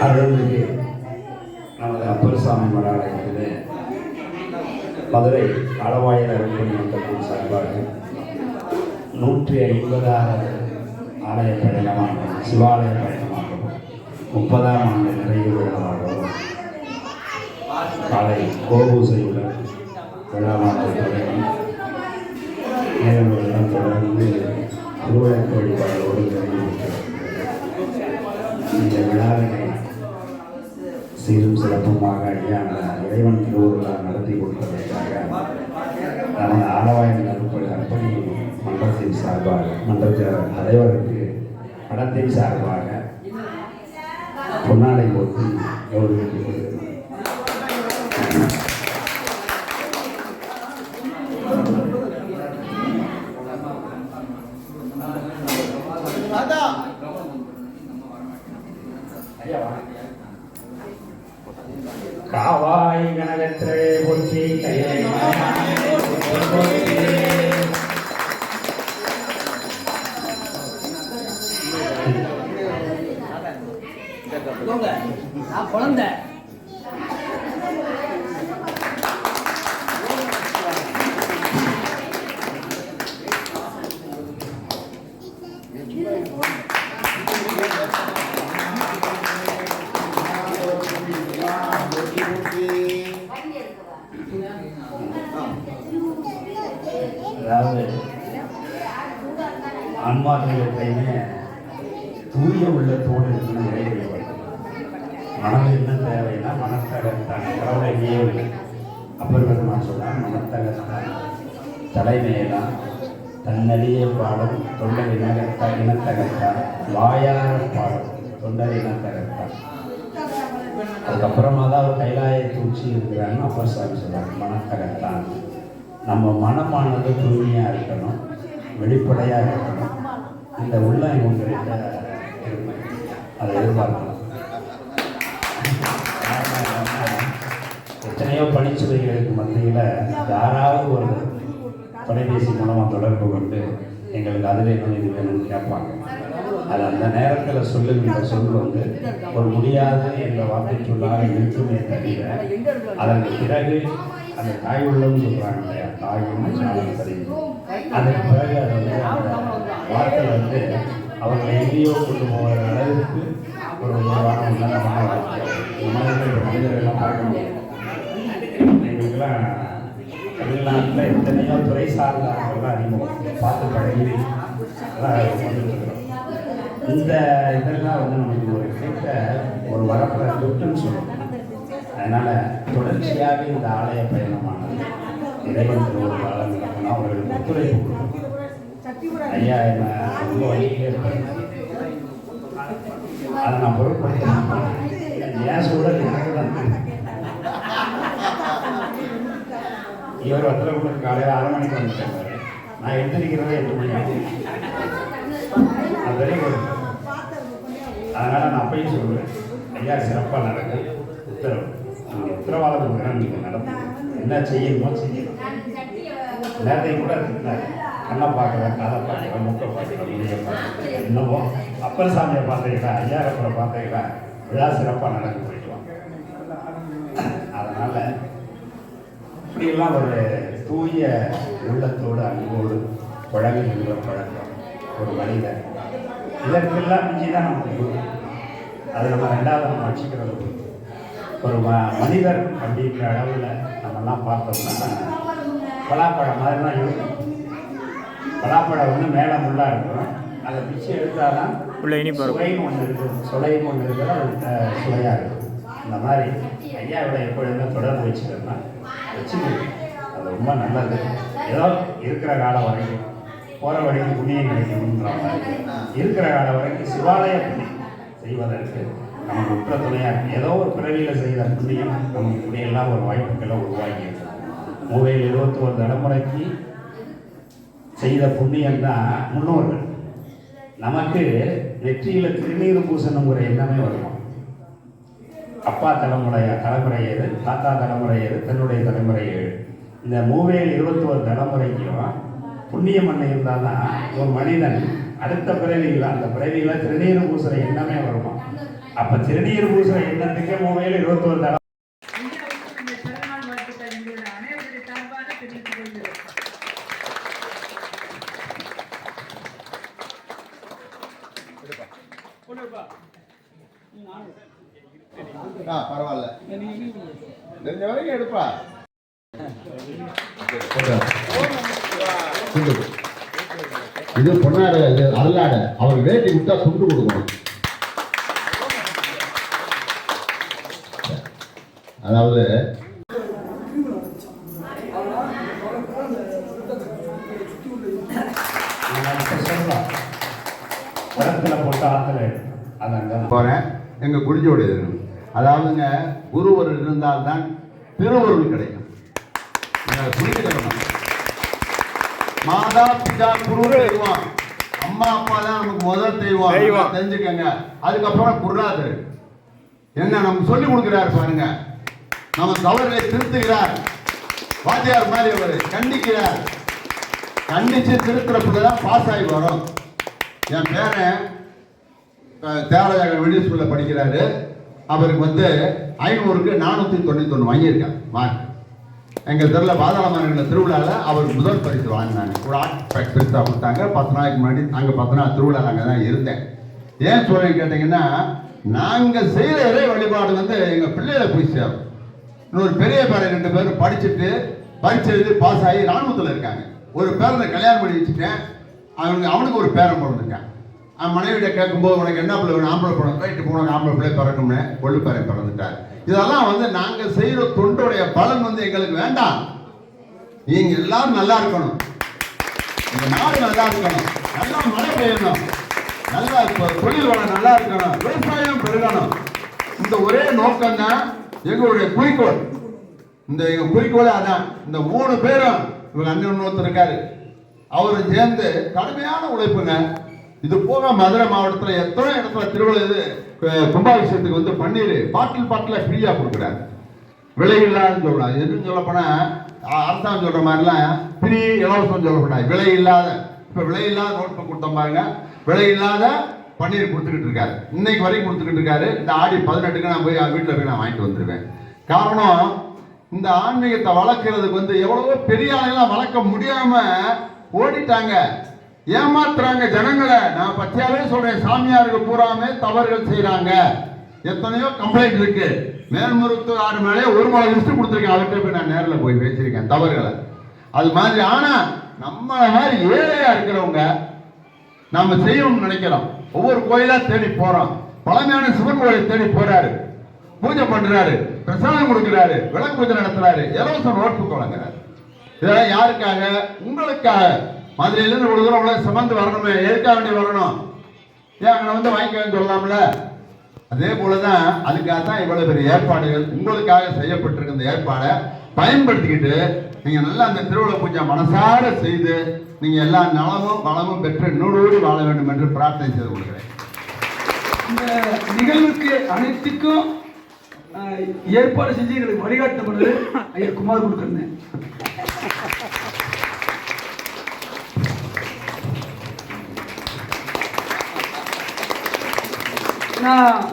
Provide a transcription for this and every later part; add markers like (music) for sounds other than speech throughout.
அருள்மிகு நமது அப்பல்சாமி மடாலயத்திலே மதுரை அளவாயர் அருள்மணி மன்றத்தின் சார்பாக நூற்றி ஐம்பதாவது ஆலய பயணமாகவும் சிவாலய பயணமாகவும் முப்பதாம் ஆண்டு நிறைவு விழாவாகவும் காலை கோபூசையுடன் சீரும் சிறப்புமாக ஐயா இறைவன் திருவுருளாக நடத்தி கொடுப்பதற்காக நமது ஆலவாயின் நற்பணி அர்ப்பணி மன்றத்தின் சார்பாக மன்றத்தின் தலைவருக்கு படத்தின் சார்பாக பொன்னாடை போட்டு கௌரவித்துக் கொள்கிறேன். குழந்தை. அதாவது ஆன்மாக்கள் எப்பயுமே தூய உள்ளத்தோடு இருக்கணும் இறைவன். மனம் என்ன தேவைன்னா மனத்தகத்தான் கடவுளை எங்கேயோ இல்லை அப்பர் பெருமான் சொன்னார் மனத்தகத்தான் தலைமையெல்லாம் தன்னடியே பாடும் தொண்டர் இனகத்த இனத்தகத்தான் வாயார பாடும் தொண்டர் இனத்தகத்தான் அதுக்கப்புறமா தான் அவர் கைலாய தூச்சி இருக்கிறான்னு அப்பர் சாமி சொல்றாங்க மனத்தகத்தான் நம்ம மனமானது தூய்மையாக இருக்கணும் வெளிப்படையாக இருக்கணும். இந்த உள்ள உங்கள்கிட்ட அதை எதிர்பார்க்கணும். எத்தனையோ பணிச்சுவைகளுக்கு மத்தியில் யாராவது ஒரு தொலைபேசி மூலமாக தொடர்பு கொண்டு எங்களுக்கு அது வேணும் இது வேணும்னு கேட்பாங்க. அது அந்த நேரத்தில் சொல்லுகின்ற சொல் வந்து ஒரு முடியாது என்ற வார்த்தை சொல்லாக இருக்குமே தவிர அதற்கு பிறகு அந்த தாய் உள்ளம்னு சொல்கிறாங்க இல்லையா? தாய் உள்ளம் தெரியும் அதற்கு பிறகு அது வந்து அந்த வார்த்தை வந்து அவர்களை எங்கேயோ கொண்டு போகிற அளவுக்கு ஒரு உருவான உன்னதமான வார்த்தை மனிதர்கள் மனிதர்கள்லாம் பார்க்க முடியாது. எல்லாம் தமிழ்நாட்டில் எத்தனையோ துறை சார்ந்தவங்கள்லாம் அறிமுகம் பார்த்து பழகி இந்த இதெல்லாம் வந்து நமக்கு ஒரு கிடைத்த ஒரு வரப்பட துட்டுன்னு சொல்லணும் அதனால் தொடர்ச்சியாக இந்த ஆலய பயணமானது இறைவன் திருவள்ளுவர் அவர்களுக்கு ஒத்துழைப்பு கொடுக்கணும் ஐயா என்ன ரொம்ப வழியிலே அதை நான் பொருட்படுத்த ஏன் சூழல் எனக்கு தான் இவர் இவர் கூட காலையில் அரை மணிக்கு வந்துட்டாங்க நான் எந்திரிக்கிறதே எட்டு மணி ஆகும் அது வரைக்கும் ஒரு- நான் அப்பையும் சொல்லுவேன் ஐயா சிறப்பாக நடக்கும் உத்தரவு. நீங்கள் உத்தரவாதம் கொடுக்குறேன் நீங்கள் நடக்கும் என்ன செய்யணுமோ செய்யணும் நேரத்தையும் கூட இருந்தாரு கண்ணை பார்க்குறேன் காதை பார்க்குறேன் மூக்கை பார்க்குறேன் முடிய பார்க்குறேன் என்னமோ அப்பர் சாமியை பார்த்தீங்களா அப்புறம் பார்த்தீங்களா விழா சிறப்பாக நடக்கும் போயிட்டு வாங்க அதனால் இப்படியெல்லாம் ஒரு தூய உள்ளத்தோடு அன்போடு பழகுகின்ற பழக்கம் ஒரு மனிதர் இதற்கெல்லாம் மிஞ்சி தான் நமக்கு குரு. அது நம்ம ரெண்டாவது நம்ம வச்சுக்கிறது குரு. ஒரு ம மனிதர் அப்படின்ற அளவில் நம்மெல்லாம் பார்த்தோம்னா பலாப்பழம் மாதிரி தான் இருக்கும். பலாப்பழம் வந்து மேலே முள்ளாக இருக்கும். அதை பிச்சு இனிப்பு இருக்கும். சுவைன்னு ஒன்று இருக்குது சுவைன்னு ஒன்று அஹ், சுவையாக இருக்கும். இந்த மாதிரி ஐயாவோட எப்பொழுதுமே தொடர்பு வச்சுக்கிறோம்னா வச்சுக்கணும் அது ரொம்ப நல்லது. ஏதோ இருக்கிற காலம் வரைக்கும் போகிற வரைக்கும் புண்ணியம் கிடைக்கணுன்ற மாதிரி. இருக்கிற காலம் வரைக்கும் சிவாலய புண்ணியம் செய்வதற்கு நமக்கு உற்ற துணையாக ஏதோ ஒரு பிறவியில் செய்த புண்ணியம் நமக்கு இப்படியெல்லாம் ஒரு வாய்ப்புகளை உருவாக்கி மூவையில் இருபத்தி ஒரு தலைமுறைக்கு செய்த புண்ணியம் தான் முன்னோர்கள். நமக்கு நெற்றியில் திருநீர் பூசணுங்கிற எண்ணமே வருமா? அப்பா தலைமுறை தலைமுறை ஏது தாத்தா தலைமுறை ஏது தன்னுடைய தலைமுறை ஏழு இந்த மூவேல் இருபத்தோரு தலைமுறைக்கும் புண்ணிய மண்ணை இருந்தால் தான் ஒரு மனிதன் அடுத்த பிறவியில் அந்த பிறவியில் திருநீர் பூசுகிற எண்ணமே வருமா? அப்போ திருநீர் பூசுகிற எண்ணத்துக்கே மூவையில் இருபத்தோரு தடவை ஆ பரவாயில்ல. தெரிஞ்ச வரைக்கும் எடுப்பா. இது பொன்னாடு இது அல்லாட அவர் வேட்டி விட்டா துண்டு கொடுக்கணும். அதாவது போறேன். எங்க குடிஜோடு அதாவதுங்க குருவர் இருந்தால்தான் திருவருள் கிடைக்கும். புரிஞ்சுக்கணும் மாதா பிதா குரு தெய்வம். அம்மா அப்பா தான் நமக்கு முதல் தெய்வம். தெரிஞ்சுக்கங்க. அதுக்கப்புறம் குருநாதர். என்ன நம்ம சொல்லி கொடுக்கிறார் பாருங்க. நம்ம தவறுகளை திருத்துகிறார். வாத்தியார் மாதிரி அவர் கண்டிக்கிறார். கண்டிச்சு திருத்துறப்ப தான் பாஸ் ஆகி வரும். என் பேரன் அஹ், தியாகராஜ வெளி ஸ்கூல்ல படிக்கிறாரு. அவருக்கு வந்து ஐநூறுக்கு நானூற்றி தொண்ணூத்தொன்று வாங்கியிருக்காங்க மார்க் எங்கள் தெருவில் பாதாளமரங்கள திருவிழாவில் அவர் முதல் பரிசு வாங்கினாங்க ஒரு ஆர்ட் பெருசாக கொடுத்தாங்க. பத்து நாளைக்கு முன்னாடி அங்கே பத்து நாள் திருவிழா அங்கே தான் இருந்தேன். ஏன் சொல்றேன் கேட்டிங்கன்னா நாங்கள் செய்கிற இறை வழிபாடு வந்து எங்கள் பிள்ளைகளை போய் சேரும். இன்னொரு பெரிய பேரை ரெண்டு பேரும் படிச்சுட்டு பரிச்சு எழுதி பாஸ் ஆகி ராணுவத்தில் இருக்காங்க. ஒரு பேரனை கல்யாணம் பண்ணி வச்சுட்டேன். அவனுக்கு அவனுக்கு ஒரு பேரன் பிறந்திருக்கான். மனைவிட்ட கேட்கும்போது உனக்கு என்ன பிள்ளை வேணும்? ஆம்பளை பிள்ளை ரைட்டு போனவங்க ஆம்பளை பிள்ளை பிறக்கும்னு? கொள்ளு பிறந்துட்டார். இதெல்லாம் வந்து நாங்கள் செய்கிற தொண்டுடைய பலன் வந்து எங்களுக்கு வேண்டாம். நீங்க எல்லாரும் நல்லா இருக்கணும். இந்த நாடு நல்லா இருக்கணும். நல்லா மழை பெய்யணும். நல்லா இப்ப தொழில் வளம் நல்லா இருக்கணும். விவசாயம் பெருகணும். இந்த ஒரே நோக்கம் தான் எங்களுடைய குறிக்கோள். இந்த எங்கள் குறிக்கோளே அதான். இந்த மூணு பேரும் இவங்க அண்ணன் ஒருத்தர் இருக்காரு. அவர் சேர்ந்து கடுமையான உழைப்புங்க. இது போக மதுரை மாவட்டத்தில் எத்தனை இடத்துல திருவிழா இது கும்பாபிஷேகத்துக்கு வந்து பன்னீர் பாட்டில் பாட்டில் ஃப்ரீயாக கொடுக்குறாங்க விலை சொல்கிறாங்க சொல்லலாம் எதுன்னு சொல்லப்போனால் அரசாங்கம் சொல்கிற மாதிரிலாம் ஃப்ரீ இலவசம் சொல்லப்படாது விலை இல்லாத இப்போ விலை இல்லாத நோட்டு கொடுத்தோம் பாருங்க. விலை இல்லாத பன்னீர் கொடுத்துக்கிட்டு இருக்காரு. இன்னைக்கு வரைக்கும் கொடுத்துக்கிட்டு இருக்காரு. இந்த ஆடி பதினெட்டுக்கு நான் போய் வீட்டில் போய் நான் வாங்கிட்டு வந்துடுவேன் காரணம் இந்த ஆன்மீகத்தை வளர்க்கறதுக்கு வந்து எவ்வளவோ பெரிய ஆளையெல்லாம் வளர்க்க முடியாமல் ஓடிட்டாங்க. ஏமாத்துறாங்க ஜனங்களை. நான் பச்சையாவே சொல்றேன். சாமியாருக்கு பூராமே தவறுகள் செய்யறாங்க எத்தனையோ கம்ப்ளைண்ட் இருக்கு. மேல்மருத்துவ ஆறு மேலே ஒரு மலை லிஸ்ட் கொடுத்துருக்கேன். அவர்கிட்ட போய் நான் நேரில் போய் பேசியிருக்கேன். தவறுகளை. அது மாதிரி ஆனா நம்ம மாதிரி ஏழையா இருக்கிறவங்க நம்ம செய்யணும்னு நினைக்கிறோம். ஒவ்வொரு கோயிலா தேடி போறோம். பழமையான சிவன் கோயிலை தேடி போறாரு. பூஜை பண்றாரு. பிரசாதம் கொடுக்கிறாரு. விளக்கு பூஜை நடத்துறாரு. இலவச நோட்டு வழங்குறாரு இதெல்லாம் யாருக்காக? உங்களுக்காக. மதுரையில இருந்து தூரம் உள்ள சுமந்து வரணுமே எதுக்காக வேண்டி வரணும். ஏன் அங்கே வந்து வாங்கிக்கன்னு சொல்லலாம்ல அதே போலதான் அதுக்காக தான் இவ்வளவு பெரிய ஏற்பாடுகள் உங்களுக்காக செய்யப்பட்டிருக்க இந்த ஏற்பாடை பயன்படுத்திக்கிட்டு நீங்க நல்லா அந்த திருவிழா பூஜை மனசார செய்து நீங்க எல்லா நலமும் வளமும் பெற்று நூறோடி வாழ வேண்டும் என்று பிரார்த்தனை செய்து கொள்கிறேன். இந்த நிகழ்வுக்கு அனைத்துக்கும் ஏற்பாடு செஞ்சு எங்களுக்கு வழிகாட்டப்படுது ஐயா குமார் கொடுக்குறேன் நான்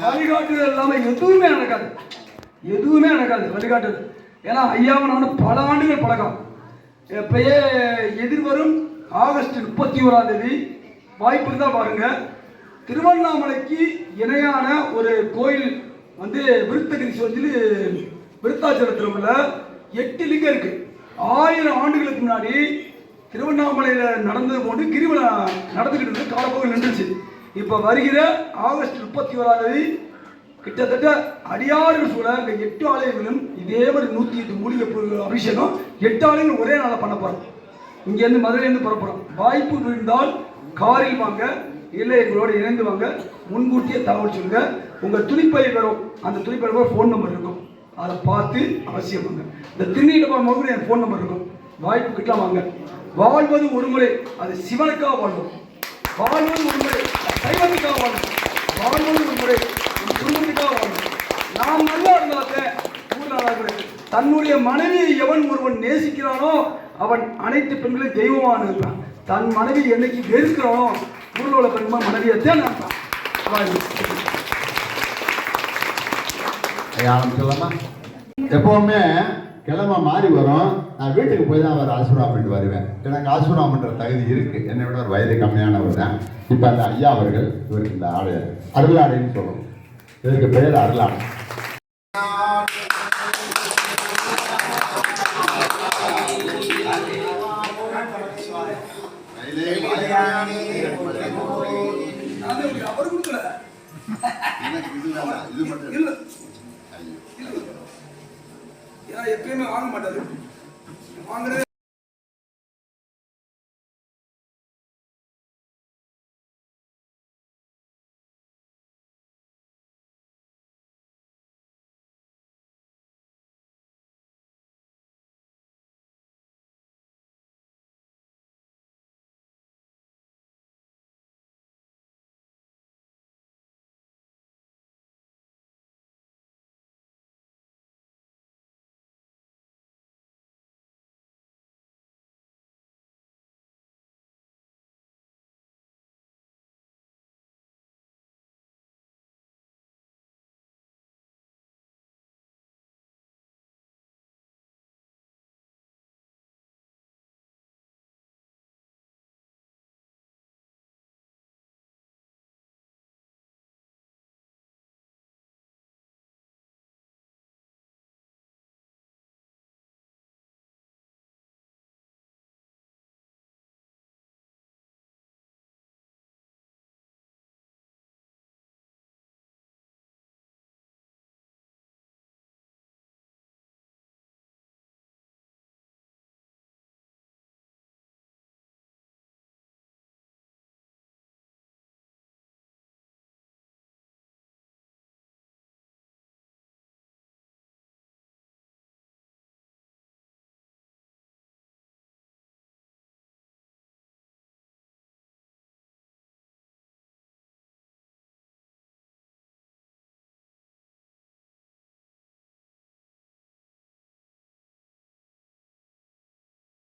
வழிகாட்டுதல் இல்லாம எதுவுமே நடக்காது. எதுவுமே நடக்காது வழிகாட்டுதல். ஏன்னா ஐயாவை நான் பல ஆண்டுகள் பழக்கம். எப்பயே எதிர்வரும் ஆகஸ்ட் முப்பத்தி ஓராம் தேதி வாய்ப்பு இருந்தால் பாருங்க. திருவண்ணாமலைக்கு இணையான ஒரு கோயில் வந்து விருத்தகிரி சொல்லி விருத்தாச்சலத்தில் எட்டு லிங்கம் இருக்கு. ஆயிரம் ஆண்டுகளுக்கு முன்னாடி திருவண்ணாமலையில் நடந்தது போன்று கிரிவல நடந்துக்கிட்டு இருந்து காலப்போக்கில் நின்றுச்சு. இப்போ வருகிற ஆகஸ்ட் முப்பத்தி ஓராம் தேதி கிட்டத்தட்ட அடியாறு சூழ இந்த எட்டு ஆலயங்களும் இதே மாதிரி நூற்றி எட்டு மூலிகை பொருள் அபிஷேகம் எட்டு ஆலயங்கள் ஒரே நாளில் பண்ண போகிறோம் இங்கேருந்து மதுரையிலேருந்து புறப்படும். வாய்ப்பு விழுந்தால் காரில் வாங்க இல்லை எங்களோட இணைந்து வாங்க முன்கூட்டியே தகவல் சொல்லுங்க. உங்கள் துணிப்பை வரும். அந்த துணிப்பை ஃபோன் நம்பர் இருக்கும். அதை பார்த்து அவசியம் வாங்க. இந்த திருநீலப்பா மோகன் என் ஃபோன் நம்பர் இருக்கும். வாய்ப்பு கிட்ட வாங்க. வாழ்வது ஒரு முறை. அது சிவனுக்காக வாழ்வோம். வாழ்வது ஒரு முறை அது தெய்வத்துக்காக வாழ்வோம் வாழ்வது ஒரு முறை நம் குடும்பத்துக்காக வாழ்வோம் நாம் நல்லா இருந்தாத்தே ஊர்ல தன்னுடைய மனைவியை எவன் ஒருவன் நேசிக்கிறானோ அவன் அனைத்து பெண்களும் தெய்வமாக இருப்பான் தன் மனைவி என்னைக்கு வெறுக்கிறோம் ஊரில் உள்ள பெண்மா மனைவியை தான் நினைப்பான் எப்பவுமே கிழமை மாறி வரும். நான் வீட்டுக்கு போய் தான் அவர் ஆசீர்வாதம் பண்ணிட்டு வருவேன். எனக்கு ஆசீர்வாதம் பண்ற தகுதி இருக்கு. என்னை விட ஒரு வயது கம்மியானவர் தான். இப்போ அந்த ஐயா அவர்கள் இவருக்கு இந்த ஆடை அருளாடைன்னு சொல்லணும் இதற்கு பெயர் அருளாடை. அவர் கொடுக்கல. (laughs) இல்ல. எப்பயுமே வாங்க மாட்டாரு வாங்குறது